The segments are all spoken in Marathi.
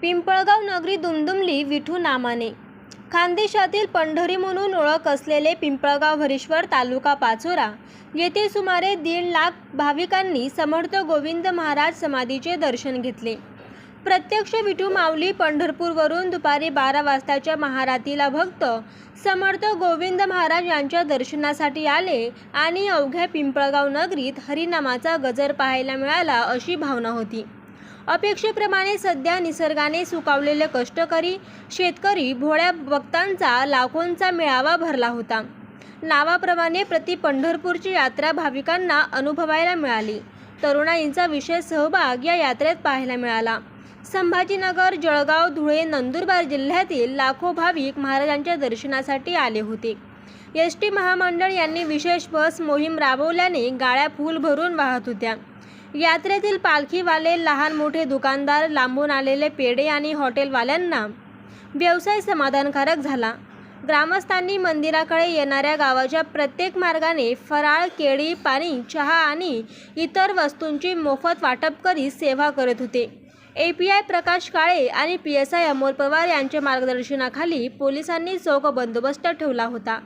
पिंपळगाव नगरी दुमदुमली विठू नामाने. खानदेशातील पंढरी म्हणून ओळख असलेले पिंपळगाव हरीश्वर तालुका पाचोरा. येथे सुमारे दीड लाख भाविकांनी समर्थ गोविंद महाराज समाधीचे दर्शन घेतले. प्रत्यक्ष विठू माऊली पंढरपूरवरून दुपारी बारा वाजताच्या महारातीला भक्त समर्थ गोविंद महाराज यांच्या दर्शनासाठी आले आणि अवघ्या पिंपळगाव नगरीत हरिनामाचा गजर पाहायला मिळाला अशी भावना होती. अपेक्षेप्रमाणे सध्या निसर्गाने सुकावलेले कष्टकरी शेतकरी भोळ्या भक्तांचा लाखोंचा मेळावा भरला होता. नावाप्रमाणे प्रति पंढरपूरची यात्रा भाविकांना अनुभवायला मिळाली. तरुणाईंचा विशेष सहभाग या यात्रेत पाहायला मिळाला. संभाजीनगर जळगाव धुळे नंदुरबार जिल्ह्यातील लाखो भाविक महाराजांच्या दर्शनासाठी आले होते. एस टी महामंडळ यांनी विशेष बस मोहीम राबवल्याने गाळ्या फुल भरून वाहत होत्या. यात्रेतील पालखीवाले लहान मोठे दुकानदार लांबून आलेले पेढे आणि हॉटेलवाल्यांना व्यवसाय समाधानकारक झाला. ग्रामस्थांनी मंदिराकडे येणाऱ्या गावाच्या प्रत्येक मार्गाने फराळ केळी पाणी चहा आणि इतर वस्तूंची मोफत वाटप करीत सेवा करत होते. A P I Prakash Kale आणि P S I Amol Pawar यांच्या मार्गदर्शनाखाली पोलिसांनी चोख बंदोबस्त ठेवला होता.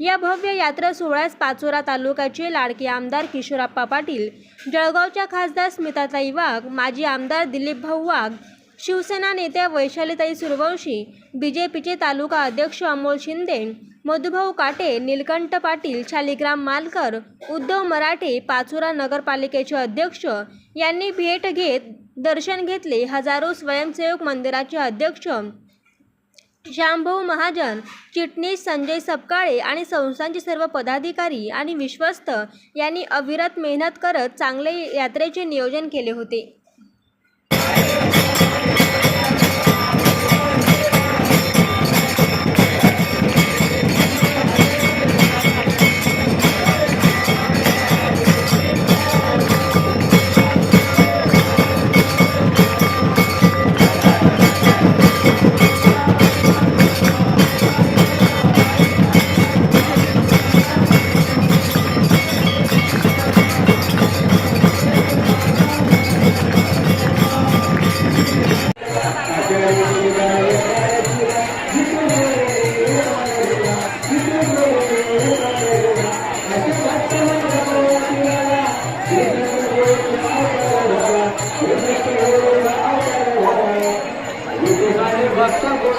या भव्य यात्रा सोहळ्यास पाचोरा तालुक्याचे लाडके आमदार किशोरप्पा पाटील जळगावच्या खासदार स्मिताताई वाघ माजी आमदार दिलीप भाऊ वाघ शिवसेना नेत्या वैशालीताई सूर्यवंशी बी जे पीचे तालुका अध्यक्ष अमोल शिंदे मधुभाऊ काटे नीलकंठ पाटील शालिग्राम मालकर उद्धव मराठे पाचोरा नगरपालिकेचे अध्यक्ष यांनी भेट घेत दर्शन घेतले. हजारो स्वयंसेवक मंदिराचे अध्यक्ष श्यामभाऊ महाजन चिटणीस संजय सपकाळे आणि संस्थांचे सर्व पदाधिकारी आणि विश्वस्त यांनी अविरत मेहनत करत चांगले यात्रेचे नियोजन केले होते. भक्त को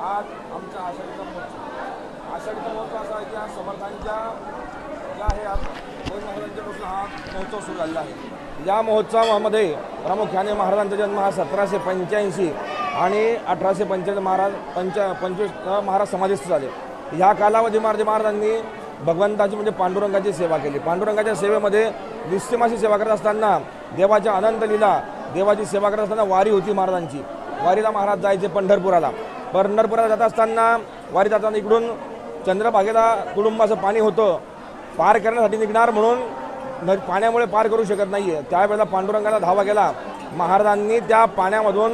आज आमच्या आषाढीचा महोत्सव. आषाढीचा महोत्सव असा आहे की आज समर्थांच्या ज्या आहे आज दोन महाराजांच्यापासून हा महोत्सव सुरू झालेला आहे. या महोत्सवामध्ये प्रामुख्याने महाराजांचा जन्म हा सतराशे पंच्याऐंशी आणि अठराशे पंच्याऐंशी महाराज पंचा पंचवीस महाराज समाधीस्थ झाले. ह्या कालावधी महाराज महाराजांनी भगवंताची म्हणजे पांडुरंगाची सेवा केली. पांडुरंगाच्या सेवेमध्ये निश्चिमाशी सेवा करत असताना देवाच्या अनंत लीला देवाची सेवा करत असताना वारी होती महाराजांची. वारीला महाराज जायचे पंढरपुराला. पंढरपुरात जात असताना वारी जाताना इकडून चंद्रभागेला तुडुंबाचं पाणी होतं. पार करण्यासाठी निघणार म्हणून न पाण्यामुळे पार करू शकत नाही आहे त्यावेळेला पांडुरंगाला धावा गेला. महाराजांनी त्या पाण्यामधून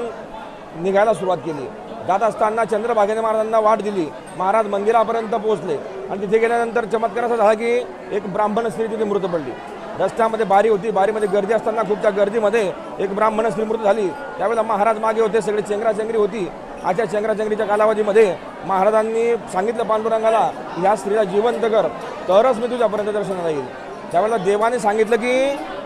निघायला सुरुवात केली. जात असताना चंद्रभागेने महाराजांना वाट दिली. महाराज मंदिरापर्यंत पोहोचले. आणि तिथे गेल्यानंतर चमत्कार असा झाला की एक ब्राह्मण स्त्री तिथे मृत पडली. रस्त्यामध्ये बारी होती. बारीमध्ये गर्दी असताना खूप त्या गर्दीमध्ये एक ब्राह्मण स्त्री मृत झाली. त्यावेळेला महाराज मागे होते. सगळे चेंगराचेंगरी होती. अशा शंकराचंगरीच्या कालावधीमध्ये महाराजांनी सांगितलं पांडुरंगाला ह्या स्त्रीला जिवंत कर तरच मी तुझ्यापर्यंत दर्शनाला येईल. त्यावेळेला देवाने सांगितलं की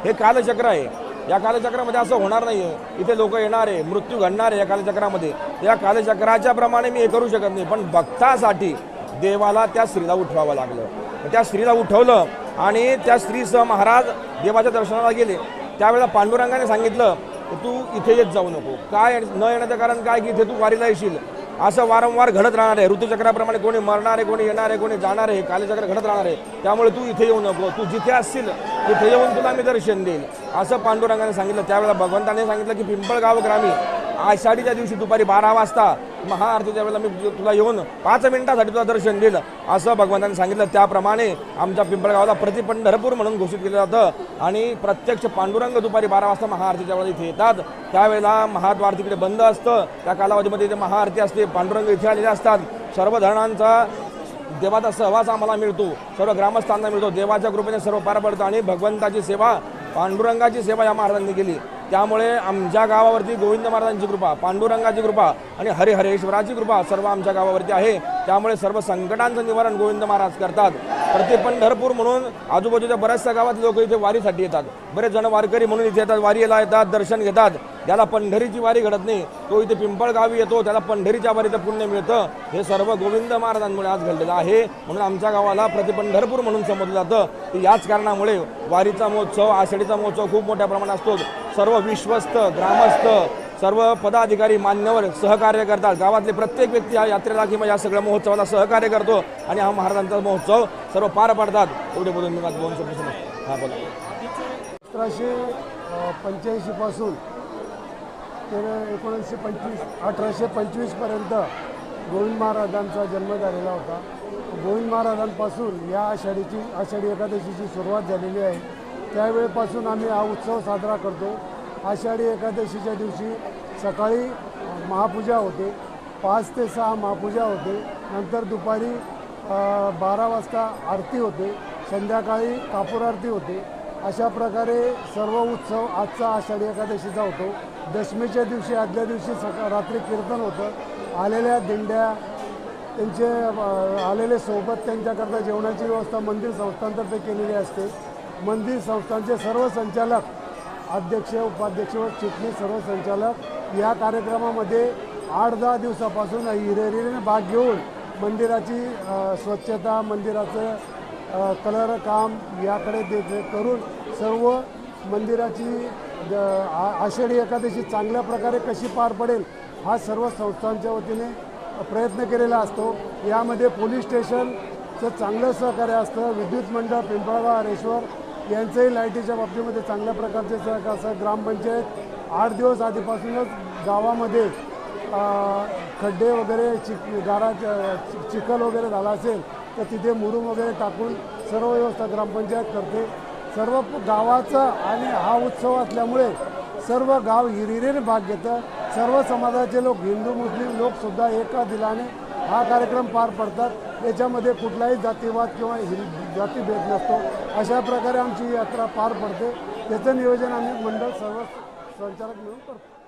हे कालचक्र आहे. या कालचक्रामध्ये असं होणार नाही आहे इथे लोक येणार आहे मृत्यू घडणार आहे या कालचक्रामध्ये. या कालचक्राच्या प्रमाणे मी हे करू शकत नाही. पण भक्तासाठी देवाला त्या स्त्रीला उठवावं लागलं. त्या स्त्रीला उठवलं आणि त्या स्त्रीसह महाराज देवाच्या दर्शनाला गेले. त्यावेळेला पांडुरंगाने सांगितलं तू इथे येत जाऊ नको. काय न येण्याचं कारण काय की इथे तू वारीला येशील. असं वारंवार घडत राहणार आहे. ऋतुचक्राप्रमाणे कोणी मरणार आहे कोणी येणार आहे कोणी जाणार आहे कालचक्र घडत राहणार आहे. त्यामुळे तू इथे येऊ नको. तू जिथे असशील तिथे येऊन तुला मी दर्शन देईल असं पांडुरंगाने सांगितलं. त्यावेळेला भगवंताने सांगितलं की पिंपळगाव ग्रामी आषाढीच्या दिवशी दुपारी बारा वाजता महाआरतीच्या वेळेला मी तुला येऊन पाच मिनिटासाठी तुला दर्शन देईल असं भगवंताने सांगितलं. त्याप्रमाणे आमच्या पिंपळगावाला प्रतिपंढरपूर म्हणून घोषित केलं जातं. आणि प्रत्यक्ष पांडुरंग दुपारी बारा वाजता महाआरतीच्या वेळेला इथे येतात. त्यावेळेला महाद्वार तिकडे बंद असतं. त्या कालावधीमध्ये इथे महाआरती असते. पांडुरंग इथे आलेले असतात. सर्व धरणांचा देवाचा सहवास आम्हाला मिळतो. सर्व ग्रामस्थांना मिळतो. देवाच्या कृपेने सर्व पार पडतं. आणि भगवंताची सेवा पांडुरंगाची सेवा या महाराजांनी केली. त्यामुळे आमच्या गावावरती गोविंद महाराजांची कृपा पांडुरंगाची कृपा आणि हरिहरेश्वराची कृपा सर्व आमच्या गावावरती आहे. त्यामुळे सर्व संकटांचं निवारण गोविंद महाराज करतात. प्रति पंढरपूर म्हणून आजूबाजूच्या बऱ्याचशा गावात लोक इथे वारीसाठी येतात. बरेच जण वारकरी म्हणून इथे येतात वारीला येतात दर्शन घेतात. ज्याला पंढरीची वारी घडत नाही तो इथे पिंपळगावी येतो त्याला पंढरीच्या वारीचं पुण्य मिळतं. हे सर्व गोविंद महाराजांमुळे आज घडलेलं आहे. म्हणून आमच्या गावाला प्रतिपंढरपूर म्हणून समजलं जातं. याच कारणामुळे वारीचा महोत्सव आषाढीचा महोत्सव खूप मोठ्या प्रमाणात असतो. सर्व विश्वस्त ग्रामस्थ सर्व पदाधिकारी मान्यवर सहकार्य करतात गावातले प्रत्येक व्यक्ती या यात्रेला किंवा या सगळ्या महोत्सवाला सहकार्य करतो आणि हा महाराजांचा महोत्सव सर्व पार पाडतात. एवढे बोलून मी माझं दोन शब्द हा बोला. सतराशे पंच्याऐंशीपासून ते एकोणीसशे पंचवीस अठराशे पंचवीसपर्यंत गोविंद महाराजांचा जन्म झालेला होता. गोविंद महाराजांपासून या आषाढीची आषाढी एकादशीची सुरुवात झालेली आहे. त्यावेळेपासून आम्ही हा उत्सव साजरा करतो. आषाढी एकादशीच्या दिवशी सकाळी महापूजा होते. पाच ते सहा महापूजा होते. नंतर दुपारी बारा वाजता आरती होते. संध्याकाळी कापूर आरती होते. अशा प्रकारे सर्व उत्सव आजचा आषाढी एकादशीचा होतो. दशमीच्या दिवशी आदल्या दिवशी सका रात्री कीर्तन होतं. आलेल्या दिंड्या त्यांचे आलेले सोबत त्यांच्याकरता जेवणाची व्यवस्था मंदिर संस्थांतर्फे केलेली असते. मंदिर संस्थांचे सर्व संचालक अध्यक्ष उपाध्यक्ष व चिटणीस सर्व संचालक या कार्यक्रमामध्ये आठ दहा दिवसापासून हिरेरीने भाग घेऊन मंदिराची स्वच्छता मंदिराचं कलर काम याकडे देखरेख करून सर्व मंदिराची आ- आषाढी एकादशी चांगल्या प्रकारे कशी पार पडेल हा सर्व संस्थांच्या वतीने प्रयत्न केलेला असतो. यामध्ये पोलीस स्टेशनचं चांगलं सहकार्य असतं. विद्युत मंडळ पिंपळगाव हरेश्वर यांचंही लाईटीच्या बाबतीमध्ये चांगल्या प्रकारचे सहकार ग्रामपंचायत आठ दिवस आधीपासूनच गावामध्ये खड्डे वगैरे चिक गारा चि- चिखल वगैरे झाला असेल तर तिथे मुरुम वगैरे टाकून सर्व व्यवस्था ग्रामपंचायत करते. सर्व गावाचा आणि हा उत्सव असल्यामुळे सर्व गाव हिरिरीने भाग घेतं. सर्व समाजाचे लोक हिंदू मुस्लिम लोकसुद्धा एका दिलाने हा कार्यक्रम पार पडतात. याच्यामध्ये कुठलाही जातीवाद किंवा हिं जातीभेद नसतो. अशा प्रकारे आमची यात्रा पार पडते. त्याचं नियोजन आम्ही मंडळ सर्व संचालक मिळून करतो.